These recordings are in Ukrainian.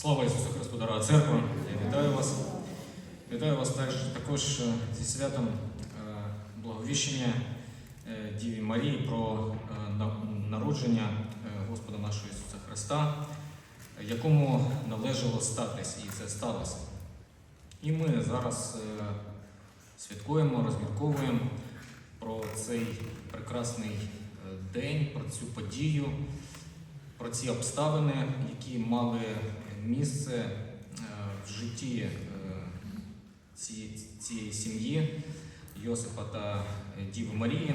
Слава Ісусу Христу, дорога церква! Я вітаю вас. Вітаю вас також, також е, зі святом е, благовіщення е, Діві Марії про народження Господа нашого Ісуса Христа, якому належало статись, і це сталося. І ми зараз святкуємо, розмірковуємо про цей прекрасний день, про цю подію, про ці обставини, які мали місце е, в житті е, цієї сім'ї Йосипа та е, Діви Марії.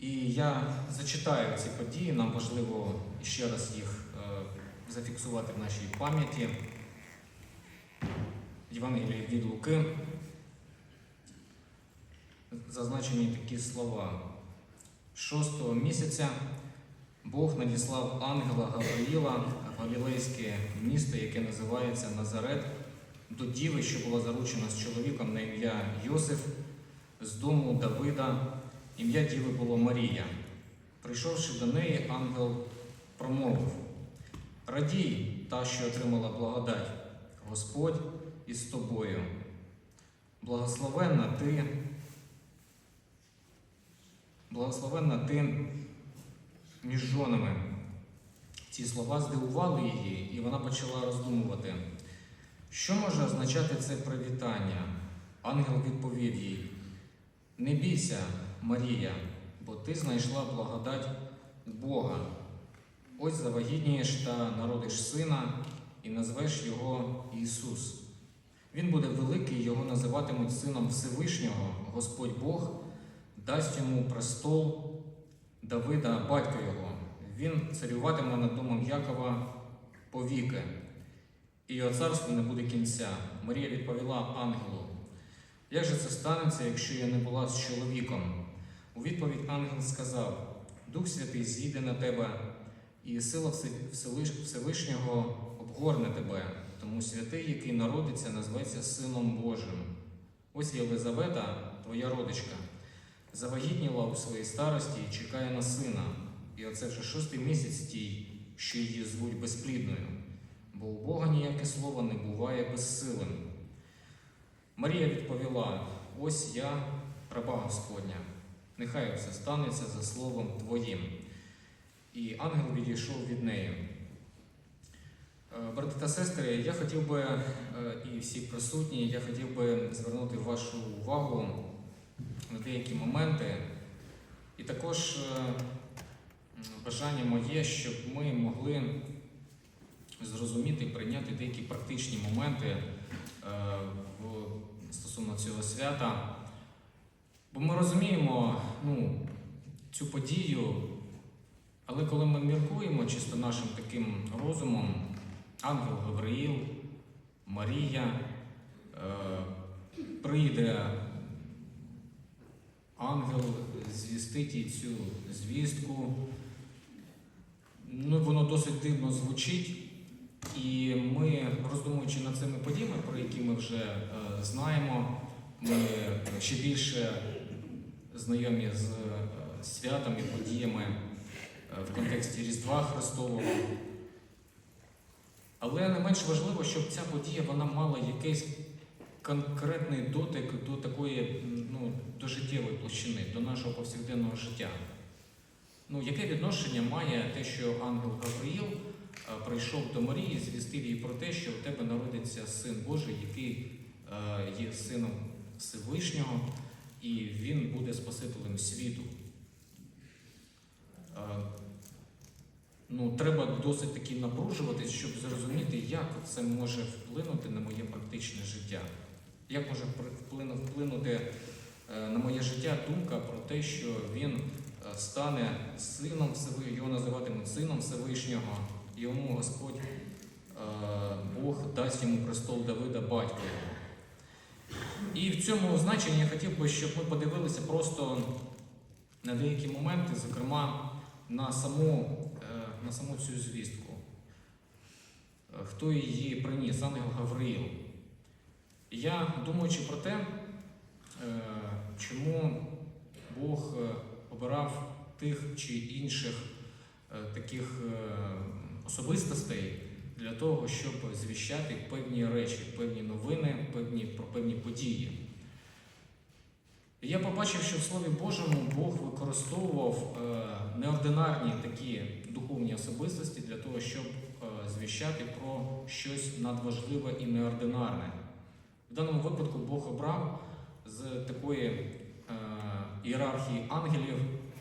І я зачитаю ці події, нам важливо ще раз їх зафіксувати в нашій пам'яті. Євангелії від Луки. Зазначені такі слова. Шостого місяця Бог надіслав ангела Гавриїла Галілейське місто, яке називається Назарет, до діви, що була заручена з чоловіком на ім'я Йосиф, з дому Давида. Ім'я діви було Марія. Прийшовши до неї, ангел промовив: Радій, та, що отримала благодать, Господь із тобою. Благословенна ти, благословенна ти між жонами. Ці слова здивували її, і вона почала роздумувати, що може означати це привітання. Ангел відповів їй: Не бійся, Марія, бо ти знайшла благодать Бога. Ось завагітнієш та народиш сина і назвеш його Ісус. Він буде великий, його називатимуть сином Всевишнього, Господь Бог дасть йому престол Давида, батька його. Він царюватиме над домом Якова повіки, і його царству не буде кінця. Марія відповіла ангелу: Як же це станеться, якщо я не була з чоловіком? У відповідь ангел сказав: Дух Святий зійде на тебе, і сила Всевишнього обгорне тебе, тому святий, який народиться, назветься Сином Божим. Ось Єлизавета, твоя родичка, завагітніла у своїй старості і чекає на сина. І оце вже шостий місяць тій, що її звуть безплідною, бо у Бога ніяке слово не буває безсилим. Марія відповіла: Ось я, раба Господня, нехай все станеться за словом Твоїм. І ангел відійшов від неї. Е, Брати та сестри, я хотів би, е, і всі присутні, я хотів би звернути вашу увагу на деякі моменти. І також е, бажання моє, щоб ми могли зрозуміти і прийняти деякі практичні моменти е, стосовно цього свята. Бо ми розуміємо ну, цю подію, але коли ми міркуємо чисто нашим таким розумом, ангел Гавриїл, Марія, е, прийде ангел звістить їй цю звістку. Ну, воно досить дивно звучить. І ми, роздумуючи над цими подіями, про які ми вже е, знаємо, ми ще більше знайомі з е, святами, подіями е, в контексті Різдва Христового. Але не менш важливо, щоб ця подія вона мала якийсь конкретний дотик до такої, ну, до життєвої площини, до нашого повсякденного життя. Ну, яке відношення має те, що ангел Гавриїл е, прийшов до Марії, звістив їй про те, що у тебе народиться син Божий, який е, є сином Всевишнього, і він буде Спасителем світу. Е, Ну, треба досить таки напружуватись, щоб зрозуміти, як це може вплинути на моє практичне життя. Як може вплинути на моє життя думка про те, що він стане сином Всевишнього, його називатимуть сином Всевишнього, йому Господь е, Бог дасть йому престол Давида батька його. І в цьому значенні я хотів би, щоб ми подивилися просто на деякі моменти, зокрема на саму, е, на саму цю звістку. Е, Хто її приніс, ангел Гавриїл. Я думаючи про те, чому Бог обирав тих чи інших е, таких е, особистостей для того, щоб звіщати певні речі, певні новини, певні, про певні події. Я побачив, що в Слові Божому Бог використовував е, неординарні такі духовні особистості для того, щоб звіщати про щось надважливе і неординарне. В даному випадку Бог обрав з такої ієрархії ангелів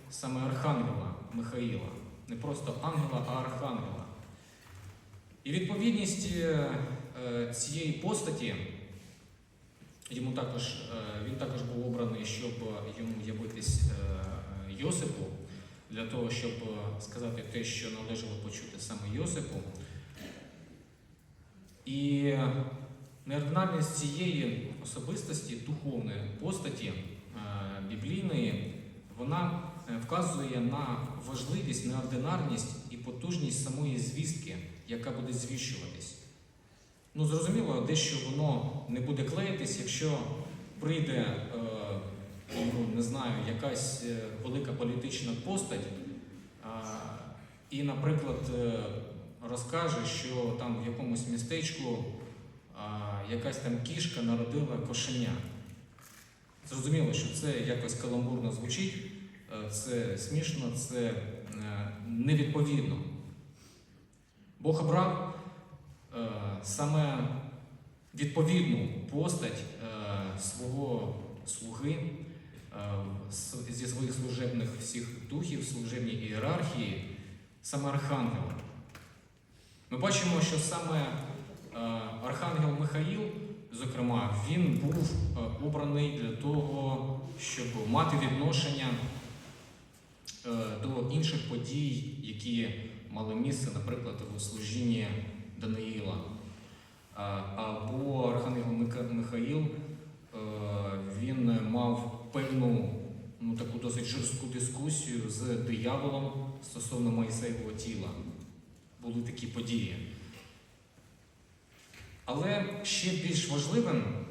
саме архангела Михаїла. Не просто ангела, а архангела. І відповідність е, е, цієї постаті йому також, е, він також був обраний, щоб йому явитись Йосипу, для того, щоб сказати те, що належало почути саме Йосипу. І неординарність цієї особистості, духовної постаті біблійної, вона е, вказує на важливість, неординарність і потужність самої звістки, яка буде звіщуватись. Ну, зрозуміло, дещо воно не буде клеїтись, якщо прийде, е, ну, не знаю, якась е, велика політична постать і, наприклад, е, розкаже, що там в якомусь містечку якась там кішка народила кошеня. Зрозуміло, що це якось каламбурно звучить, е, це смішно, це е, невідповідно. Бог обрав е, саме відповідну постать свого слуги зі своїх служебних всіх духів, служебній ієрархії, саме архангела. Ми бачимо, що саме архангел Михаїл, зокрема, він був е, обраний для того, щоб мати відношення е, до інших подій, які мали місце, наприклад, у служінні Даниїла. Або Архангел Михаїл е, він мав певну ну, таку досить жорстку дискусію з дияволом стосовно Моїсеєвого тіла. Були такі події. Але ще більш важливим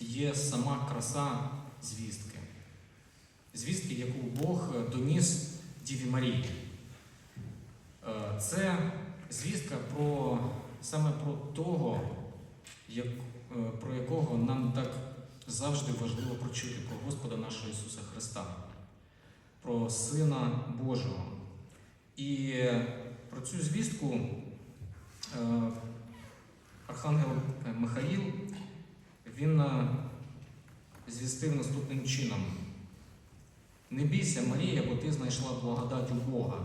є сама краса звістки. Звістки, яку Бог доніс Діві Марії. Е, Це звістка про саме про того, як, е, про якого нам так завжди важливо прочути, про Господа нашого Ісуса Христа, про Сина Божого. І про цю звістку е, Архангел Михаїл він е, звістив наступним чином. Не бійся, Марія, бо ти знайшла благодать у Бога.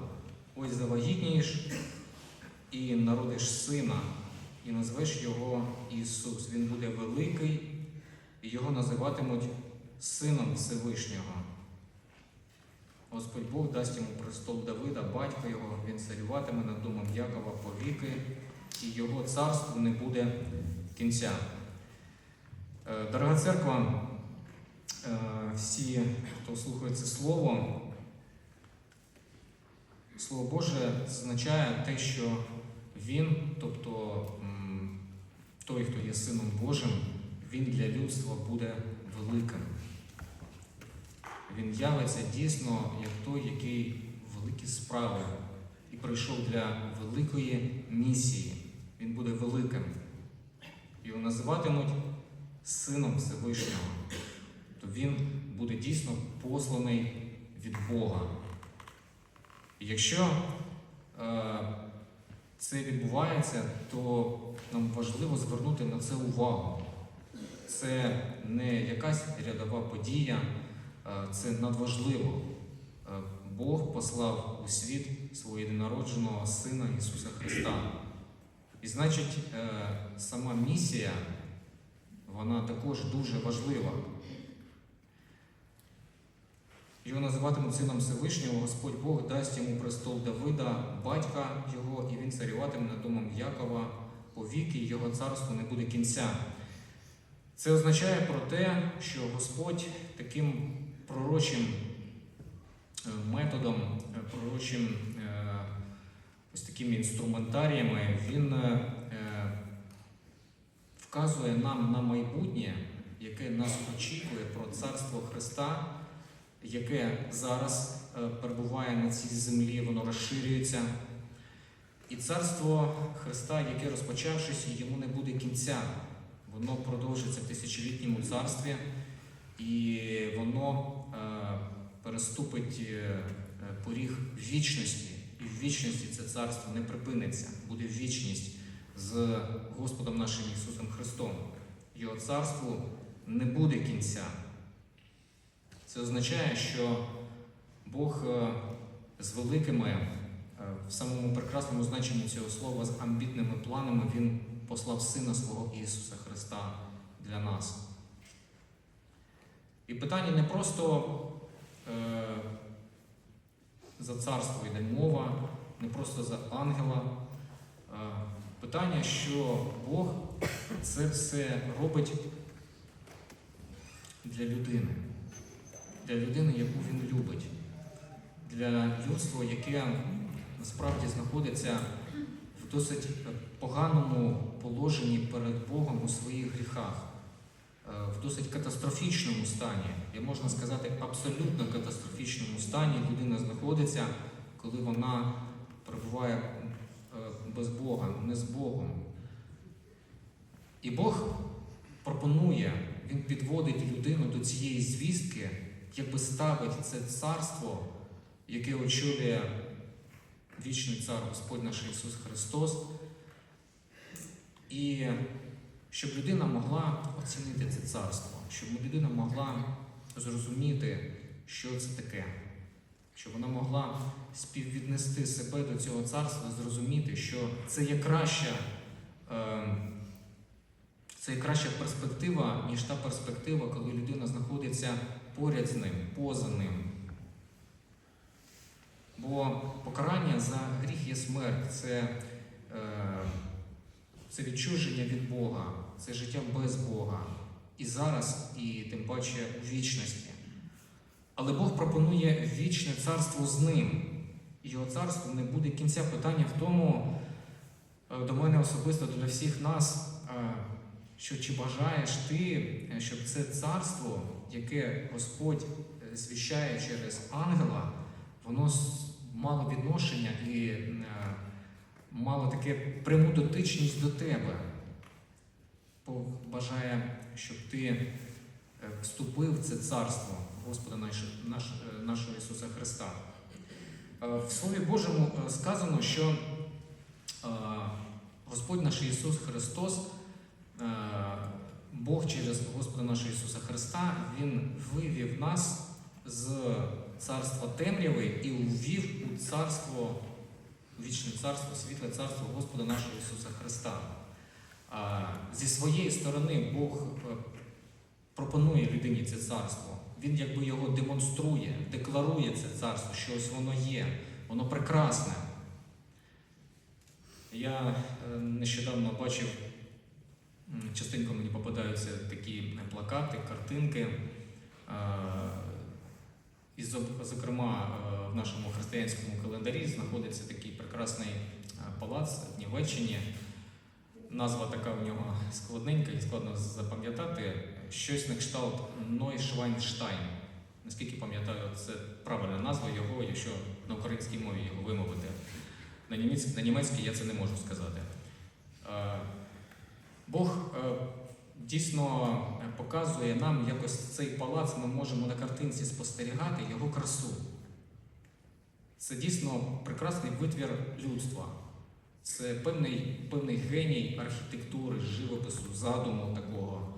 Ось завагітнієш і народиш сина, і назвеш його Ісус. Він буде великий, і його називатимуть Сином Всевишнього. Господь Бог дасть йому престол Давида, батька його, він царюватиме над домом Якова повіки, і його царству не буде кінця. Е, Дорога церква, е, всі, хто слухає це слово, Слово Боже означає те, що Він, тобто той, хто є Сином Божим, він для людства буде великим. Він явиться дійсно як той, який великі справи і прийшов для великої місії. Він буде великим. Його називатимуть Сином Всевишнього. То він буде дійсно посланий від Бога. І якщо е, це відбувається, то нам важливо звернути на це увагу. Це не якась рядова подія, е, це надважливо. Е, Бог послав у світ свого єдинародженого Сина Ісуса Христа. І значить, е, сама місія, вона також дуже важлива. Його називатимуть сином Всевишнього, Господь Бог дасть йому престол Давида, батька його, і він царюватиме над домом Якова повіки, і його царство не буде кінця. Це означає про те, що Господь таким пророчим е, методом, е, пророчим ось такими інструментаріями, він е, е, вказує нам на майбутнє, яке нас очікує про царство Христа, яке зараз е, перебуває на цій землі, воно розширюється. І царство Христа, яке розпочавшись, йому не буде кінця. Воно продовжиться в тисячолітньому царстві, і воно е, переступить поріг вічності. Вічності це царство не припиниться, буде вічність з Господом нашим Ісусом Христом. Його царству не буде кінця. Це означає, що Бог е, з великими, е, в самому прекрасному значенні цього слова, з амбітними планами, Він послав Сина свого Ісуса Христа для нас. І питання не просто е, за царство йде мова, не просто за ангела. Питання, що Бог це все робить для людини, для людини, яку він любить, для людства, яке насправді знаходиться в досить поганому положенні перед Богом у своїх гріхах, в досить катастрофічному стані, я можна сказати, абсолютно катастрофічному стані людина знаходиться, коли вона перебуває е, без Бога, не з Богом. І Бог пропонує, Він підводить людину до цієї звістки, якби ставить це царство, яке очолює вічний цар Господь наш Ісус Христос, і щоб людина могла оцінити це царство, щоб людина могла зрозуміти, що це таке, щоб вона могла співвіднести себе до цього царства, зрозуміти, що це є краща. Е, це є краща перспектива, ніж та перспектива, коли людина знаходиться поряд з ним, поза ним. Бо покарання за гріх є смерть, це, е, це відчуження від Бога, це життя без Бога. І зараз, і тим паче у вічності. Але Бог пропонує вічне царство з ним. І Його царство не буде кінця. Питання в тому, е, до мене особисто, для всіх нас, е, що чи бажаєш ти, е, щоб це царство, яке Господь звіщає через ангела, воно мало відношення і мало таке пряму дотичність до тебе. Бог бажає, щоб ти е, вступив в це царство Господа е, нашого Ісуса Христа. Е, В Слові Божому сказано, що Господь наш Ісус Христос, Бог через Господа нашого Ісуса Христа, Він вивів нас з царства темряви і увів у царство, вічне царство, світле царство Господа нашого Ісуса Христа. Зі своєї сторони Бог е, пропонує людині це царство. Він якби його демонструє, декларує це царство, що ось воно є, воно прекрасне. Я е, нещодавно бачив, частенько мені попадаються такі плакати, картинки. І, зокрема, е, в нашому християнському календарі знаходиться такий прекрасний е, палац в Німеччині. Назва така в нього складненька і складно запам'ятати. Щось на кшталт Нойшвайнштайн. Наскільки пам'ятаю, це правильна назва його, якщо на українській мові його вимовити. На німецькій, я це не можу сказати. Е, Бог дійсно показує нам якось цей палац, ми можемо на картинці спостерігати його красу. Це дійсно прекрасний витвір людства. Це певний, певний геній архітектури, живопису, задуму такого.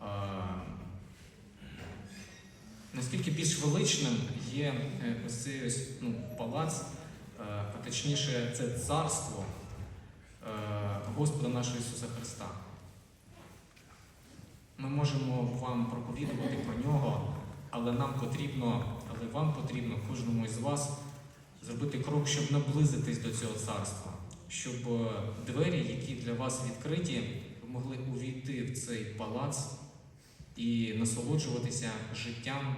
А, наскільки більш величним є е, ось цей ось, ну, палац, е, а точніше, це царство е, Господа нашого Ісуса Христа. Ми можемо вам проповідувати про нього, але нам потрібно, але вам потрібно, кожному із вас, зробити крок, щоб наблизитись до цього царства, щоб е, двері, які для вас відкриті, могли увійти в цей палац і насолоджуватися життям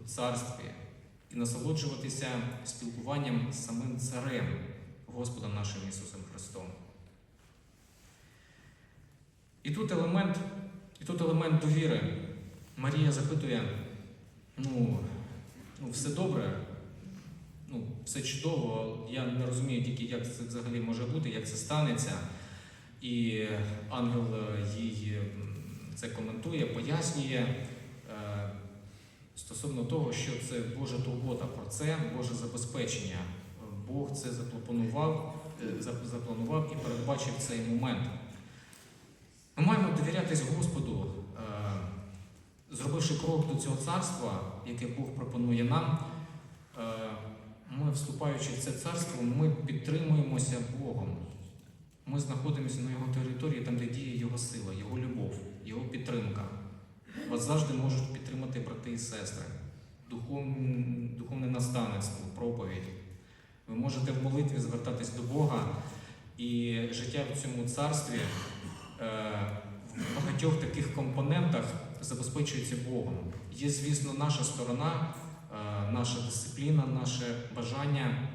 у царстві, і насолоджуватися спілкуванням з самим царем, Господом нашим Ісусом Христом. І тут елемент, і тут елемент довіри. Марія запитує: ну, ну все добре, ну, все чудово. Я не розумію тільки, як це взагалі може бути, як це станеться. І ангел їй це коментує, пояснює е, стосовно того, що це Божа турбота про це, Боже забезпечення. Бог це запланував, е, запланував і передбачив цей момент. Ми маємо довірятись Господу, е, зробивши крок до цього царства, яке Бог пропонує нам. е, Ми, вступаючи в це царство, ми підтримуємося Богом. Ми знаходимося на його території, там, де діє його сила, його любов, його підтримка. Вас завжди можуть підтримати брати і сестри, духовне, наставництво, проповідь. Ви можете в молитві звертатись до Бога, і життя в цьому царстві в багатьох таких компонентах забезпечується Богом. Є, звісно, наша сторона, е, наша дисципліна, наше бажання,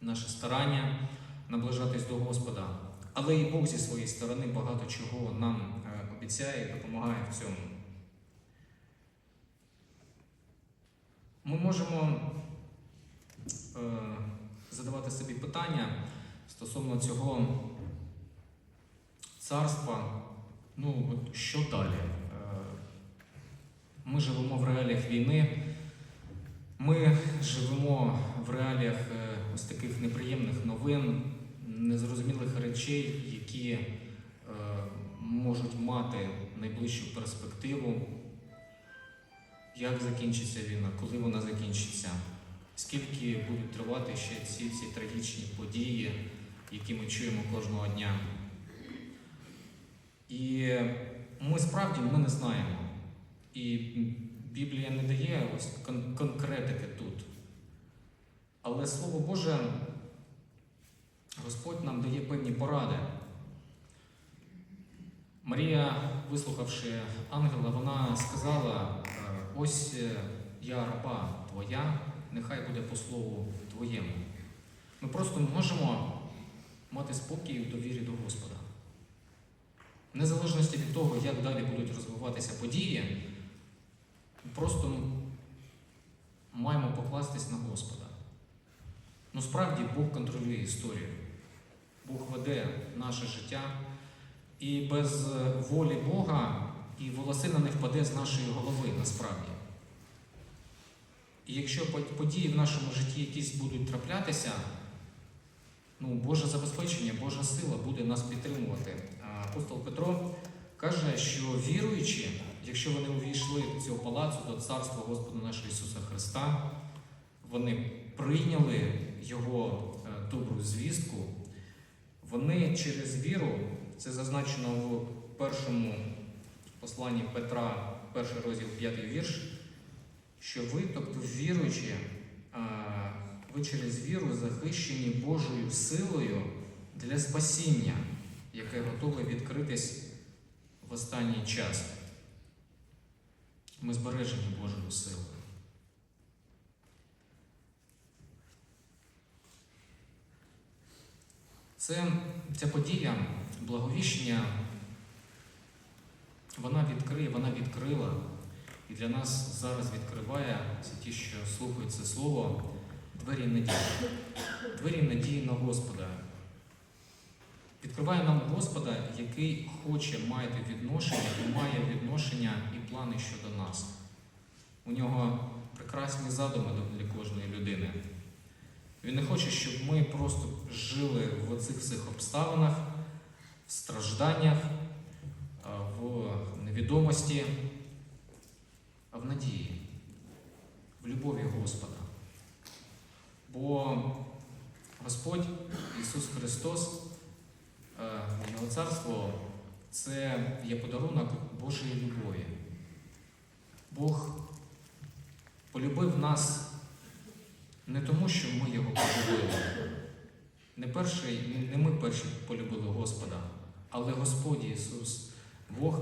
наше старання наближатись до Господа. Але і Бог зі своєї сторони багато чого нам е, обіцяє і допомагає в цьому. Ми можемо е, задавати собі питання стосовно цього царства. Ну, от що далі? Е, Ми живемо в реаліях війни, ми живемо в реаліях е, ось таких неприємних новин, незрозумілих речей, які е, можуть мати найближчу перспективу. Як закінчиться війна, коли вона закінчиться, скільки будуть тривати ще ці всі трагічні події, які ми чуємо кожного дня. І ми справді ми не знаємо. І Біблія не дає ось кон- конкретики тут. Але Слово Боже, Господь нам дає певні поради. Марія, вислухавши ангела, вона сказала: е, ось е, я раба твоя, нехай буде по слову твоєму. Ми просто можемо мати спокій в довірі до Господа. Незалежності від того, як далі будуть розвиватися події, просто ну, маємо покластись на Господа. Ну справді Бог контролює історію. Бог веде наше життя. І без е, волі Бога і волосина не впаде з нашої голови насправді. І якщо події в нашому житті якісь будуть траплятися, ну, Боже забезпечення, Божа сила буде нас підтримувати. Апостол Петро каже, що віруючи, якщо вони увійшли до цього палацу, до царства Господа нашого Ісуса Христа, вони прийняли Його е, добру звістку, вони через віру, це зазначено в першому посланні Петра, перший розділ, п'ятий вірш, що ви, тобто віруючи, е, ви через віру захищені Божою силою для спасіння, яке готове відкритись в останній час. Ми збережені Божою силою. Це, ця подія, благовіщення, вона відкриє, вона відкрила і для нас зараз відкриває це ті, що слухають це слово, двері надії. Двері надії на Господа. Відкриває нам Господа, який хоче мати відношення і має відношення і плани щодо нас. У нього прекрасні задуми для кожної людини. Він не хоче, щоб ми просто жили в оцих всіх обставинах, в стражданнях, в невідомості, а в надії, в любові Господа. Бо Господь Ісус Христос, е, Його Царство це є подарунок Божої любові. Бог полюбив нас не тому, що ми його полюбили. Не, перший, не ми перші полюбили Господа, але Господь Ісус, Бог,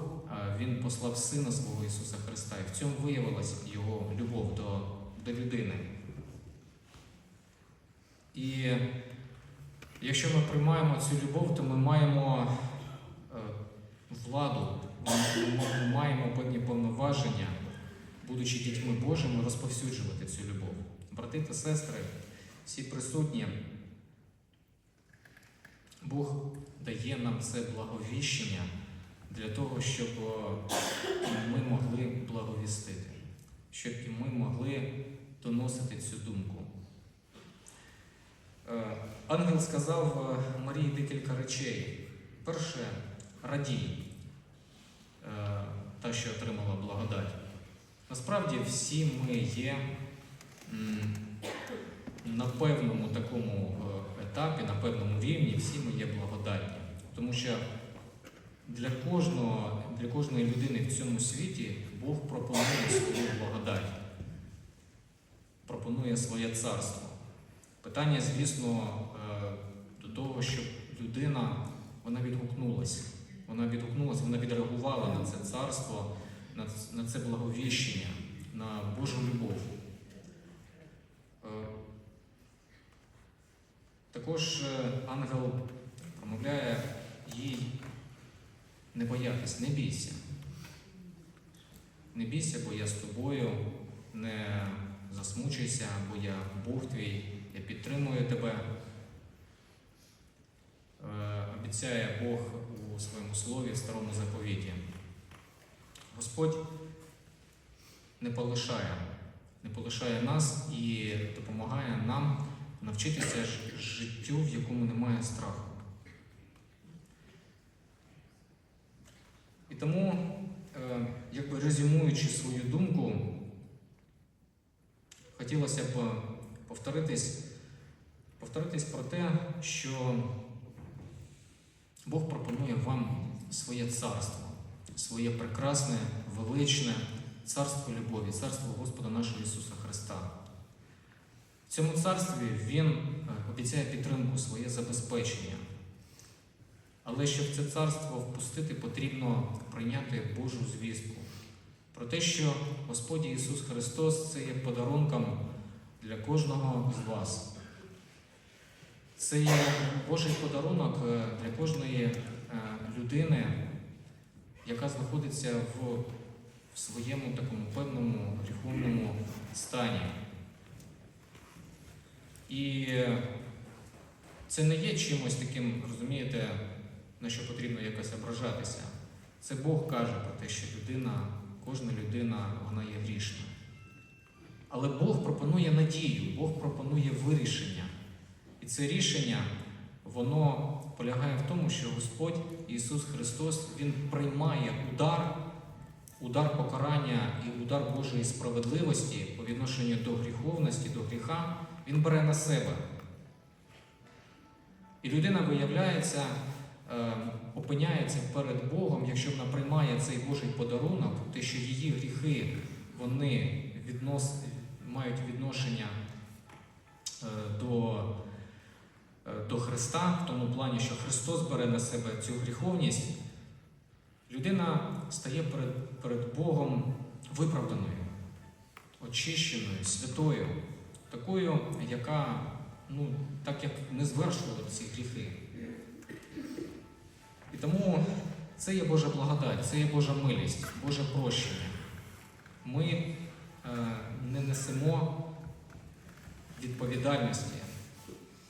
Він послав Сина свого Ісуса Христа, і в цьому виявилася Його любов до, до людини. І якщо ми приймаємо цю любов, то ми маємо е, владу, ми, маємо певні повноваження, будучи дітьми Божими, розповсюджувати цю любов. Брати та сестри, всі присутні, Бог дає нам це благовіщення для того, щоб е, ми могли благовістити, щоб і ми могли доносити цю думку. Е, Ангел сказав е, Марії декілька речей. Перше, радій, е, та, що отримала благодать. Насправді всі ми є на певному такому етапі, на певному рівні, всі ми є благодатні. Тому що для кожного, для кожної людини в цьому світі Бог пропонує свою благодать, пропонує своє царство. Питання, звісно, е, до того, щоб людина вона відгукнулася. Вона відгукнулася, вона відреагувала на це царство, на це благовіщення, на Божу любов. Е, Також е, ангел промовляє їй не боятись, не бійся. Не бійся, бо я з тобою, не засмучуйся, бо я Бог твій, я підтримую тебе. Е, Обіцяє Бог у своєму слові в старому заповіті. Господь не полишає, не полишає нас і допомагає нам навчитися життю, в якому немає страху. І тому, е, якби резюмуючи свою думку, хотілося б повторитись, повторитись про те, що Бог пропонує вам своє царство, своє прекрасне, величне царство любові, царство Господа нашого Ісуса Христа. В цьому царстві Він е, обіцяє підтримку, своє забезпечення. Але щоб це царство впустити, потрібно прийняти Божу звістку про те, що Господь Ісус Христос це є подарунком для кожного з вас. Це є Божий подарунок е, для кожної е, людини, яка знаходиться в, своєму такому певному гріховному стані. І е, це не є чимось таким, розумієте, на що потрібно якось ображатися. Це Бог каже про те, що людина, кожна людина, вона є грішна. Але Бог пропонує надію, Бог пропонує вирішення. І це рішення, воно полягає в тому, що Господь Ісус Христос Він приймає удар, удар покарання і удар Божої справедливості по відношенню до гріховності, до гріха, Він бере на себе. І людина виявляється, е, опиняється перед Богом, якщо вона приймає цей Божий подарунок, те, що її гріхи вони віднос, мають відношення е, до, е, до Христа, в тому плані, що Христос бере на себе цю гріховність, людина стає перед, перед Богом виправданою, очищеною, святою, такою, яка, ну, так як не звершувала ці гріхи. І тому це є Божа благодать, це є Божа милість, Боже прощення. Ми не несемо відповідальності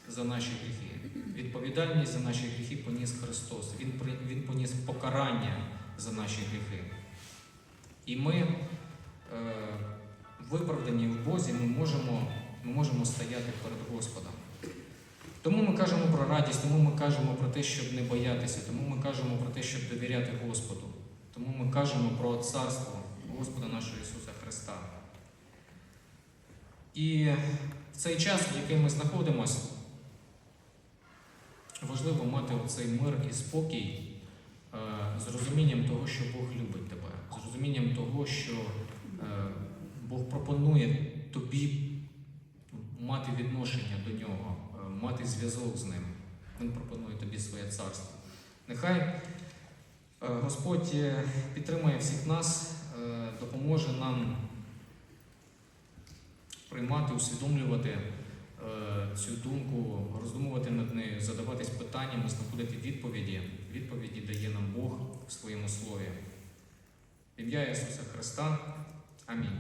за наші гріхи. Відповідальність за наші гріхи поніс Христос. Він, він поніс покарання за наші гріхи. І ми, е, виправдані в Бозі, ми можемо, ми можемо стояти перед Господом. Тому ми кажемо про радість, тому ми кажемо про те, щоб не боятися, тому ми кажемо про те, щоб довіряти Господу. Тому ми кажемо про царство Господа нашого Ісуса. І в цей час, в який ми знаходимося, важливо мати цей мир і спокій е, з розумінням того, що Бог любить тебе, з розумінням того, що е, Бог пропонує тобі мати відношення до нього, е, мати зв'язок з ним. Він пропонує тобі своє царство. Нехай Господь підтримує всіх нас, допоможе нам приймати, усвідомлювати е, цю думку, роздумувати над нею, задаватись питаннями, знаходити відповіді. Відповіді дає нам Бог в своєму слові. Ім'я Ісуса Христа. Амінь.